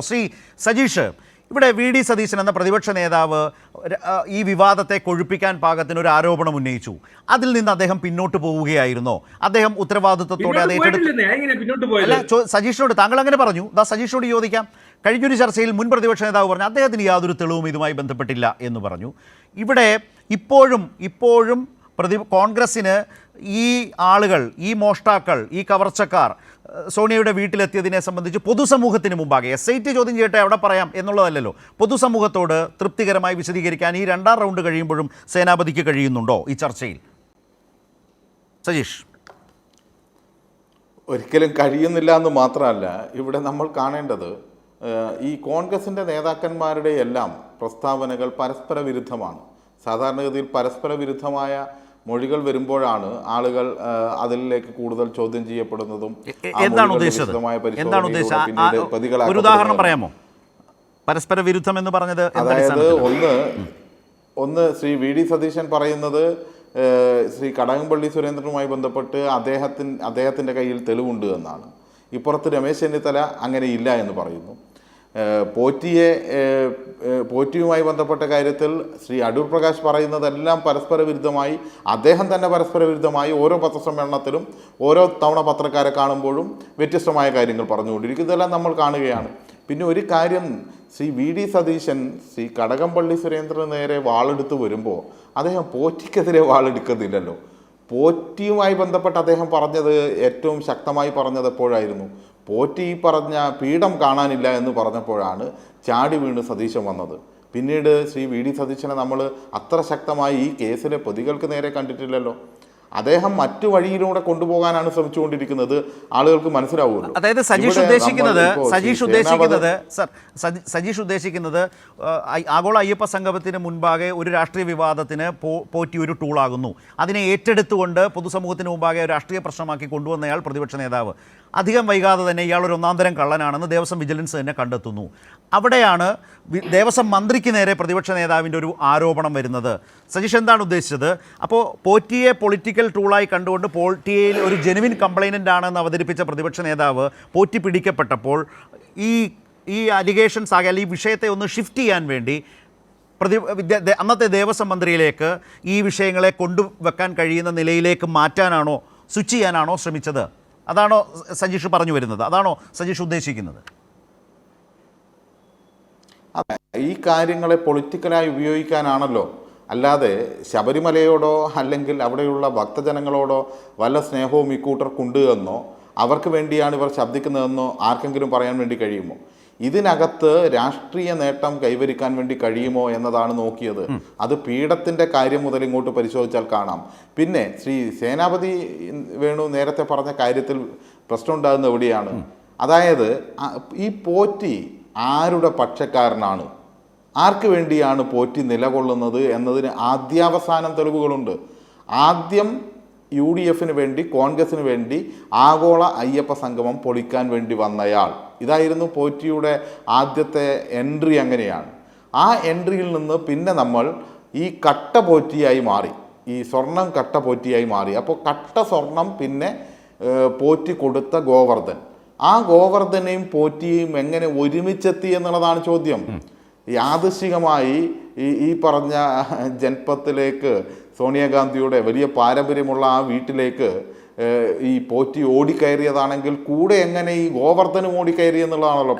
ശ്രീ സജീഷ് ഇവിടെ V D Satheesan എന്ന പ്രതിപക്ഷ നേതാവ് ഈ വിവാദത്തെ കൊഴുപ്പിക്കാൻ പാകത്തിന് ഒരു ആരോപണം ഉന്നയിച്ചു. അതിൽ നിന്ന് അദ്ദേഹം പിന്നോട്ട് പോവുകയായിരുന്നോ? അദ്ദേഹം ഉത്തരവാദിത്വത്തോടെ അത് ഏറ്റെടുത്തു സജീഷിനോട് താങ്കൾ അങ്ങനെ പറഞ്ഞു? ദാ സജീഷിനോട് ചോദിക്കാം. കഴിഞ്ഞൊരു ചർച്ചയിൽ മുൻ പ്രതിപക്ഷ നേതാവ് പറഞ്ഞു അദ്ദേഹത്തിന് യാതൊരു തെളിവും ഇതുമായി ബന്ധപ്പെട്ടില്ല എന്ന് പറഞ്ഞു. ഇവിടെ ഇപ്പോഴും ഇപ്പോഴും പ്രതി കോൺഗ്രസ്സിന് ഈ ആളുകൾ ഈ മോഷ്ടാക്കൾ ഈ കവർച്ചക്കാർ സോണിയയുടെ വീട്ടിലെത്തിയതിനെ സംബന്ധിച്ച് പൊതുസമൂഹത്തിന് മുമ്പാകെ എസ് ഐ ടി ചോദ്യം ചെയ്യട്ടെ അവിടെ പറയാം എന്നുള്ളതല്ലല്ലോ. പൊതുസമൂഹത്തോട് തൃപ്തികരമായി വിശദീകരിക്കാൻ ഈ രണ്ടാം റൗണ്ട് കഴിയുമ്പോഴും സേനാപതിക്ക് കഴിയുന്നുണ്ടോ ഈ ചർച്ചയിൽ? സജീഷ്. ഒരിക്കലും കഴിയുന്നില്ല എന്ന് മാത്രമല്ല ഇവിടെ നമ്മൾ കാണേണ്ടത് ഈ കോൺഗ്രസിന്റെ നേതാക്കന്മാരുടെ എല്ലാം പ്രസ്താവനകൾ പരസ്പര വിരുദ്ധമാണ് സാധാരണഗതിയിൽ പരസ്പര വിരുദ്ധമായ മൊഴികൾ വരുമ്പോഴാണ് ആളുകൾ അതിലേക്ക് കൂടുതൽ ചോദ്യം ചെയ്യപ്പെടുന്നതും എന്താണ് ഉദ്ദേശിച്ചത്? എന്താണ് ഉദ്ദേശിച്ചത്? ഒരു ഉദാഹരണം പറയാമോ? പരസ്പര വിരുദ്ധം എന്ന് പറഞ്ഞത് അതായത് ഒന്ന് ഒന്ന് ശ്രീ വി ഡി സതീശൻ പറയുന്നത് ശ്രീ കടകംപള്ളി സുരേന്ദ്രനുമായി ബന്ധപ്പെട്ട് അദ്ദേഹത്തിന് അദ്ദേഹത്തിന്റെ കയ്യിൽ തെളിവുണ്ട് എന്നാണ്. ഇപ്പുറത്ത് രമേശ് ചെന്നിത്തല അങ്ങനെ ഇല്ല എന്ന് പറയുന്നു. പോറ്റിയെ പോറ്റിയുമായി ബന്ധപ്പെട്ട കാര്യത്തിൽ ശ്രീ അടൂർ പ്രകാശ് പറയുന്നതെല്ലാം പരസ്പര വിരുദ്ധമായി അദ്ദേഹം തന്നെ പരസ്പര വിരുദ്ധമായി ഓരോ പത്രസമ്മേളനത്തിലും ഓരോ തവണ പത്രക്കാരെ കാണുമ്പോഴും വ്യത്യസ്തമായ കാര്യങ്ങൾ പറഞ്ഞുകൊണ്ടിരിക്കും ഇതെല്ലാം നമ്മൾ കാണുകയാണ്. പിന്നെ ഒരു കാര്യം ശ്രീ വി ഡി സതീശൻ ശ്രീ കടകംപള്ളി സുരേന്ദ്രന് നേരെ വാളെടുത്ത് വരുമ്പോൾ അദ്ദേഹം പോറ്റിക്കെതിരെ വാളെടുക്കുന്നില്ലല്ലോ. പോറ്റിയുമായി ബന്ധപ്പെട്ട് അദ്ദേഹം പറഞ്ഞത് ഏറ്റവും ശക്തമായി പറഞ്ഞത് എപ്പോഴായിരുന്നു? പോറ്റി പറഞ്ഞ പീഠം കാണാനില്ല എന്ന് പറഞ്ഞപ്പോഴാണ് ചാടി വീണ് സതീശൻ വന്നത്. പിന്നീട് ശ്രീ വി ഡി സതീശനെ നമ്മൾ അത്ര ശക്തമായി ഈ കേസിലെ പ്രതികൾക്ക് നേരെ കണ്ടിട്ടില്ലല്ലോ. അദ്ദേഹം മറ്റു വഴിയിലൂടെ കൊണ്ടുപോകാനാണ് ശ്രമിച്ചുകൊണ്ടിരിക്കുന്നത്. ആളുകൾക്ക് മനസ്സിലാവുമല്ലോ. അതായത് സജീഷ് ഉദ്ദേശിക്കുന്നത് സജീഷ് ഉദ്ദേശിക്കുന്നത് സർ സജി- സജീഷ് ഉദ്ദേശിക്കുന്നത് ആഗോള അയ്യപ്പ സംഗമത്തിന് മുൻപാകെ ഒരു രാഷ്ട്രീയ വിവാദത്തിന് പോറ്റി ഒരു ടൂളാകുന്നു. അതിനെ ഏറ്റെടുത്തുകൊണ്ട് പൊതുസമൂഹത്തിന് മുമ്പാകെ ഒരു രാഷ്ട്രീയ പ്രശ്നമാക്കി കൊണ്ടുവന്നയാൾ പ്രതിപക്ഷ നേതാവ്. അധികം വൈകാതെ തന്നെ ഇയാൾ ഒരു ഒന്നാന്തരം കള്ളനാണെന്ന് ദേവസ്വം വിജിലൻസ് തന്നെ കണ്ടെത്തുന്നു. അവിടെയാണ് ദേവസ്വം മന്ത്രിക്ക് നേരെ പ്രതിപക്ഷ നേതാവിന്റെ ഒരു ആരോപണം വരുന്നത്. സജീഷ് എന്താണ് ഉദ്ദേശിച്ചത്? അപ്പോൾ പോറ്റിയെ പൊളിറ്റിക്കൽ ടൂളായി കണ്ടുകൊണ്ട് പോറ്റിയയിൽ ഒരു ജെനുവിൻ കംപ്ലൈനന്റ് ആണെന്ന് അവതരിപ്പിച്ച പ്രതിപക്ഷ നേതാവ് പോറ്റി പിടിക്കപ്പെട്ടപ്പോൾ ഈ ഈ അലിഗേഷൻസ് ആകെ അല്ലെങ്കിൽ ഈ വിഷയത്തെ ഒന്ന് ഷിഫ്റ്റ് ചെയ്യാൻ വേണ്ടി പ്രതി അന്നത്തെ ദേവസ്വം മന്ത്രിയിലേക്ക് ഈ വിഷയങ്ങളെ കൊണ്ടുവെക്കാൻ കഴിയുന്ന നിലയിലേക്ക് മാറ്റാനാണോ സ്വിച്ച് ചെയ്യാനാണോ ശ്രമിച്ചത്? അതാണോ സജീഷ് പറഞ്ഞു വരുന്നത്? അതാണോ സജീഷ് ഉദ്ദേശിക്കുന്നത്? ഈ കാര്യങ്ങളെ പൊളിറ്റിക്കലായി ഉപയോഗിക്കാനാണല്ലോ അല്ലാതെ ശബരിമലയോടോ അല്ലെങ്കിൽ അവിടെയുള്ള ഭക്തജനങ്ങളോടോ വല്ല സ്നേഹവും ഇക്കൂട്ടർക്കുണ്ട് എന്നോ അവർക്ക് വേണ്ടിയാണ് ഇവർ ശബ്ദിക്കുന്നതെന്നോ ആർക്കെങ്കിലും പറയാൻ വേണ്ടി കഴിയുമോ? ഇതിനകത്ത് രാഷ്ട്രീയ നേട്ടം കൈവരിക്കാൻ വേണ്ടി കഴിയുമോ എന്നതാണ് നോക്കിയത്. അത് പീഠത്തിന്റെ കാര്യം മുതൽ ഇങ്ങോട്ട് പരിശോധിച്ചാൽ കാണാം. പിന്നെ ശ്രീ സേനാപതി വേണു നേരത്തെ പറഞ്ഞ കാര്യത്തിൽ പ്രശ്നം ഉണ്ടാകുന്നത് എവിടെയാണ്? അതായത് ഈ പോറ്റി ആരുടെ പക്ഷക്കാരനാണ്? ആർക്ക് വേണ്ടിയാണ് പോറ്റി നിലകൊള്ളുന്നത് എന്നതിന് ആദ്യാവസാനം തെളിവുകളുണ്ട്. ആദ്യം യു ഡി എഫിന് വേണ്ടി കോൺഗ്രസിന് വേണ്ടി ആഗോള അയ്യപ്പ സംഗമം പൊളിക്കാൻ വേണ്ടി വന്നയാൾ. ഇതായിരുന്നു പോറ്റിയുടെ ആദ്യത്തെ എൻട്രി അങ്ങനെയാണ്. ആ എൻട്രിയിൽ നിന്ന് പിന്നെ നമ്മൾ ഈ കട്ട പോറ്റിയായി മാറി. ഈ സ്വർണം കട്ട പോറ്റിയായി മാറി. അപ്പോൾ കട്ട സ്വർണം പിന്നെ പോറ്റി കൊടുത്ത ഗോവർദ്ധൻ. ആ ഗോവർദ്ധനെയും പോറ്റിയെയും എങ്ങനെ ഒരുമിച്ചെത്തി എന്നുള്ളതാണ് ചോദ്യം. യാദൃശികമായി ഈ ഈ പറഞ്ഞ ജൻപത്തിലേക്ക് സോണിയാഗാന്ധിയുടെ വലിയ പാരമ്പര്യമുള്ള ആ വീട്ടിലേക്ക് ഈ പോറ്റി ഓടിക്കയറിയതാണെങ്കിൽ കൂടെ എങ്ങനെ ഈ ഗോവർദ്ധനും ഓടിക്കയറി എന്നുള്ളതാണല്ലോ